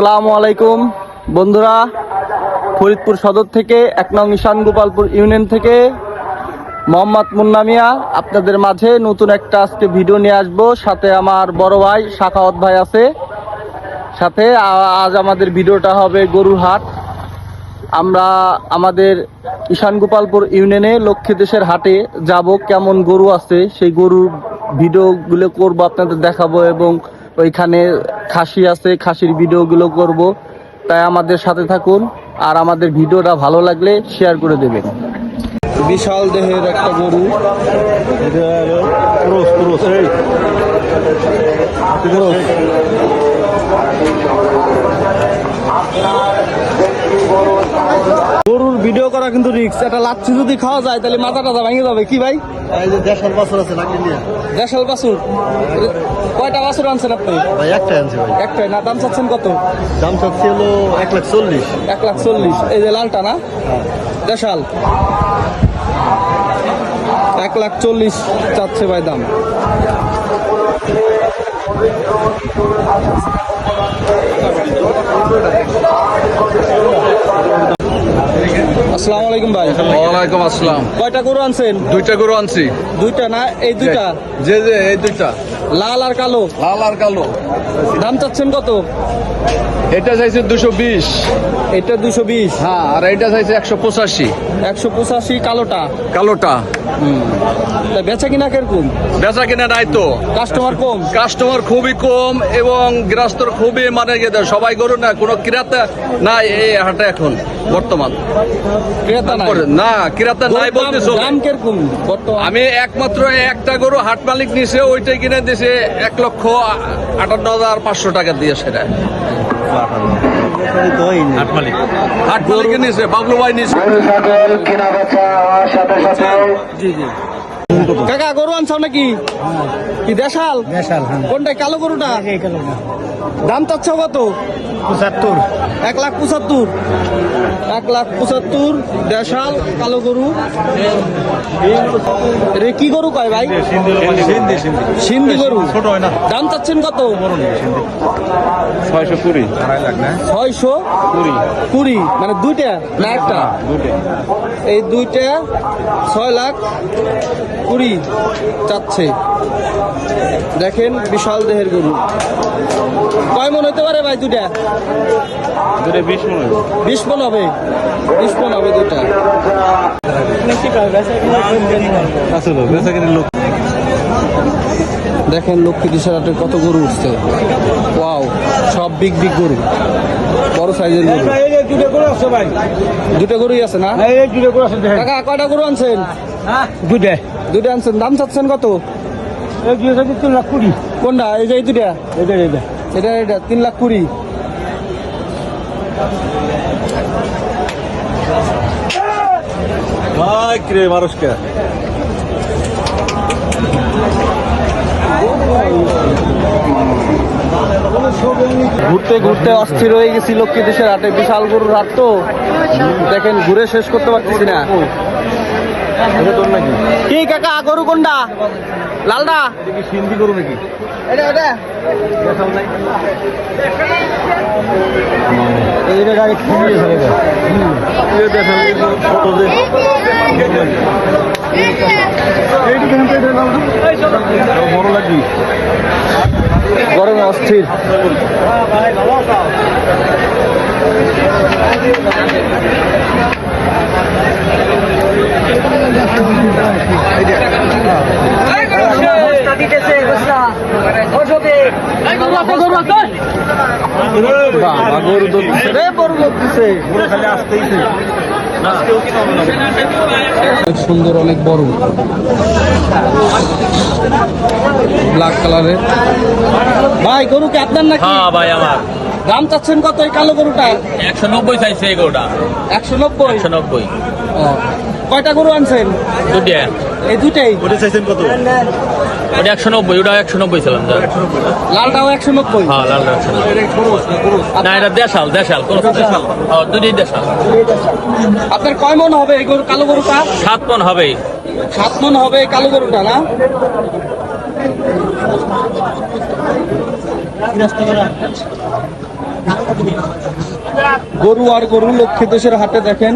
আসসালামু আলাইকুম। বন্ধুরা, ফরিদপুর সদর থেকে এক নং ঈশান গোপালপুর ইউনিয়ন থেকে মোহাম্মদ মুন্নামিয়া আপনাদের মাঝে নতুন একটা আজকে ভিডিও নিয়ে আসব। সাথে আমার বড় ভাই শাখাওয়াত ভাই আছে। সাথে আজ আমাদের ভিডিওটা হবে গরুর হাট আমরা আমাদের ঈশান গোপালপুর ইউনিয়নে লক্ষ্মী দেশের হাটে যাব, কেমন গরু আছে, সেই গরুর ভিডিওগুলো করব, আপনাদের দেখাবো এবং ওইখানে খাসি আছে খাসির ভিডিওগুলো করব তাই আমাদের সাথে থাকুন আর আমাদের ভিডিওটা ভালো লাগলে শেয়ার করে দেবেন বিশাল দেহের একটা গরু এটা হলো ক্রস ক্রস এই ক্রস। গরুর ভিডিও করা কিন্তু রিক্স একটা লাচ্ছি যদি খাওয়া যায় তাহলে মাথা টাথা ভেঙে যাবে। কি ভাই? বছর আছে নাকি দেশাল বাসুর কয়টা বাসুর আনছেন আপনি? ভাই একটা আনছে ভাই। একটাই। না দাম চাচ্ছেন কত? দাম চাচ্ছি হলো এক লাখ চল্লিশ। এক লাখ চল্লিশ। এই যে লালটা না? দেশাল। এক লাখ চল্লিশ চাচ্ছে ভাই দাম। আসসালামু আলাইকুম ভাই। ওয়ালাইকুম আসসালাম। কয়টা গরু আনছেন? দুইটা গরু আনছি। দুইটা না? এই দুইটা? যে যে এই দুইটা। লাল আর কালো? লাল আর কালো। দাম চাচ্ছেন কত? এটা চাইছে দুশো বিশ। এটা দুশো বিশ। হ্যাঁ আর এটা চাইছে একশো পঁচাশি। একশো পঁচাশি কালোটা? কালোটা। তা বেচা কিনা কীরকম? বেচা কিনা নাই তো। কাস্টমার কম? কাস্টমার খুবই কম এবং গৃহস্থর খুবই মানে সবাই গরু না কোনো ক্রেতা নাই এই হাটে এখন বর্তমান। ক্রেতা নাই? না ক্রেতা নাই বলতে দাম- কীরকম আমি একমাত্র একটা গরু হাট মালিক নিছে ওইটাই কিনে দিছে। এক লক্ষ আটান্ন হাজার পাঁচশো টাকা দিয়ে সেটা। হাট মালিকে নিছে বাবলু ভাই নিছে জি জি। কাকা গরু আনছাও নাকি? কি দেশাল? দেশাল হ্যাঁ। কোনটা কালো গরুটা? দাম চাচ্ছ কত? পঁচাত্তর। এক লাখ পঁচাত্তর। এক লাখ পঁচাত্তর দেশাল কালো গরু। রে কি গরু কয় ভাই? সিন্ধি গরু। ছোট হয় না। দাম চাচ্ছেন কত? ছয়শো কুড়ি। না ছয়শো কুড়ি। কুড়ি মানে দুইটা না একটা? এই দুইটা ছয় লাখ। কুড়ি চাচ্ছে। দেখেন বিশাল দেহের গরু। কয় মন হতে পারে ভাই দুটা দুটো বিশ মনে। বিশ মন হবে। বিশ মন হবে দুটা দেখেন লক্ষ্মী দিশারাটে কত গরু উঠছে। ওয়াও সব বিগ বিগ গরু। বড় সাইজের গরু। দুটো করে আছে ভাই। দুটো গরুই আছে না? এই দুটো করে আছে দেখেন। কাকা কয়টা গরু আনছেন? দুটো দুটো আনছেন। দাম চাচ্ছেন কত? এই দুটো তিন লাখ কুড়ি। কোনটা? এই যে এই দুটা এটা এটা এটা এটা। তিন লাখ কুড়ি। মানুষকে। ঘুরতে ঘুরতে অস্থির হয়ে গেছি লক্ষ্মী দেশের হাটে। বিশাল গরুর হাট তো। দেখেন ঘুরে শেষ করতে পারতেছি না। কি কাকা গরু কোনটা? লালটা সিন্ধি করু নাকি? এটা এটা। গরমে অস্থির। বাবা গরু ধরতেছে রে গরু ধরতেছে খালি আসতেই অনেক সুন্দর অনেক বড়। ব্ল্যাক কালারের। ভাই গরু কি আপনার নাকি? হ্যাঁ ভাই আমার। দাম চাচ্ছেন কত এই কালো গরুটা একশো নব্বই চাইছে এই গরুটা। একশো নব্বই? একশো নব্বই। কয়টা গরু আনছেন? দুটা এই দুটাই ওটা চাইছেন কত? ওটা একশো নব্বই ওটা একশো নব্বই ছিলাম লালটাও একশো নব্বই? হ্যাঁ লাল একশো না এটা দেশাল দেশাল কোন দেশাল। হ্যাঁ দুটোই দেশাল। আপনার কয় মন হবে এই গরু কালো গরুটা? সাত মন হবেই সাত মন হবে এই কালো গরুটা না? গরু আর গরু লক্ষ্মী দেশের হাটে দেখেন।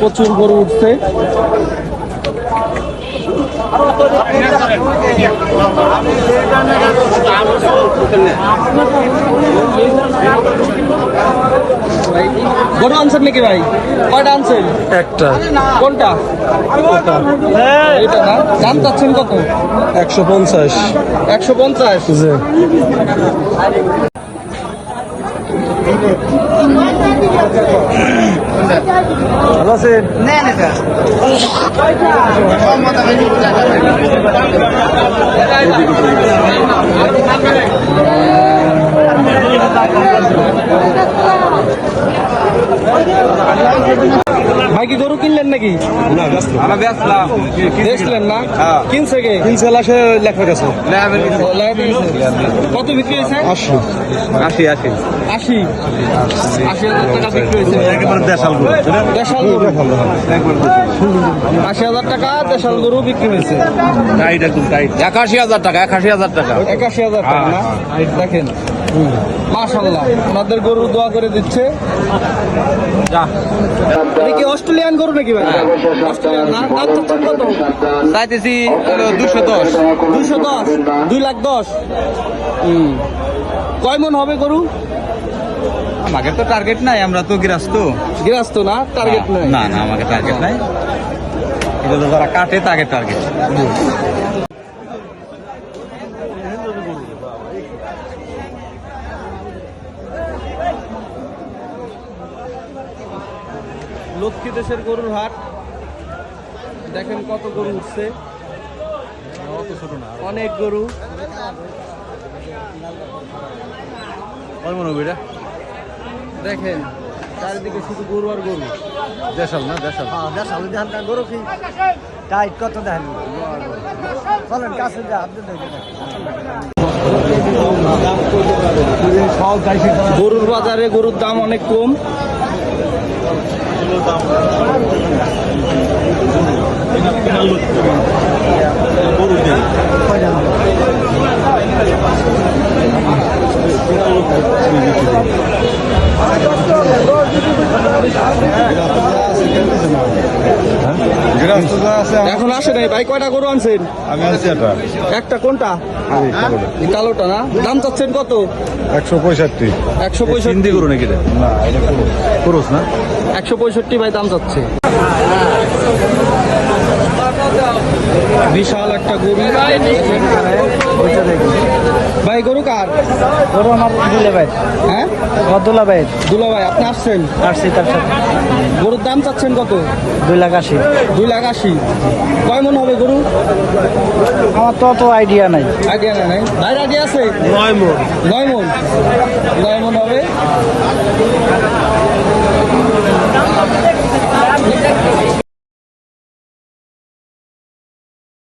প্রচুর গরু উঠছে। গরু আনছেন নাকি ভাই? কয়টা আনছেন? একটা। কোনটা? এটা না? দাম চাচ্ছেন কত? একশো পঞ্চাশ। একশো পঞ্চাশ? ভালো আছেন? ভাই কি গরু কিনলেন নাকি? দেখলেন না? কিনছে কে? তিনশো লাখে লেখা গেছে। কত বিক্রি হয়েছে? আশি। আসি আসি আশি? আশি হাজার টাকা বিক্রি হয়েছে। একেবারে দেশাল গরু। দেশাল গরু। আশি হাজার টাকা দেশাল গরু বিক্রি হয়েছে। টাইট একদম টাইট। একাশি হাজার টাকা একাশি হাজার টাকা। একাশি হাজার টাকা না? দেখেন। মাশাল্লাহ ওনাদের গরু দোয়া করে দিচ্ছে। এটা কি অস্ট্রেলিয়ান গরু নাকি ভাই? অস্ট্রেলিয়ান না কত চাইতেছি দুশো দশ। দুইশো দশ? দুই লাখ দশ? হুম। কয় মন হবে গরু? আমাকে তো টার্গেট নাই আমরা তো গৃহস্থ। গৃহস্থ না টার্গেট নাই? না না আমাকে টার্গেট নাই। এটা তো যারা কাটে তাকে টার্গেট লক্ষ্মী দেশের গরুর হাট। দেখেন কত গরু উঠছে। অনেক গরু। দেখেন চারিদিকে শুধু গরু আর গরু। দেশাল না দেশাল? গরু কি? টাইট কত দেন চলেন কাছে যা আপনি গরুর বাজারে গরুর দাম অনেক কম। এখন আসে নাই ভাই কয়টা গরু আনছেন? আমি আছি এটা একটা কোনটা? এই কালোটা। না? দাম চাচ্ছেন কত? একশো পঁয়ষট্টি। একশো পঁয়ষট্টি। করো নাকি রে না এটা না? একশো পঁয়ষট্টি ভাই দাম যাচ্ছে। বিশাল একটা গরু। ভাই গরু কার? গরু আমার দিলে ভাই হ্যাঁ? বদুল্লা ভাই দুলা ভাই আপনি আসছেন? আসছি তার সাথে। গরুর দাম চাচ্ছেন কত? দুই লাখ আশি। দুই লাখ আশি। কয় মন হবে গরু? আমার তো অত আইডিয়া নাই। আইডিয়া নাই ভাইয়ের আইডিয়া আছে? নয় মন। নয় মন? নয় মন হবে?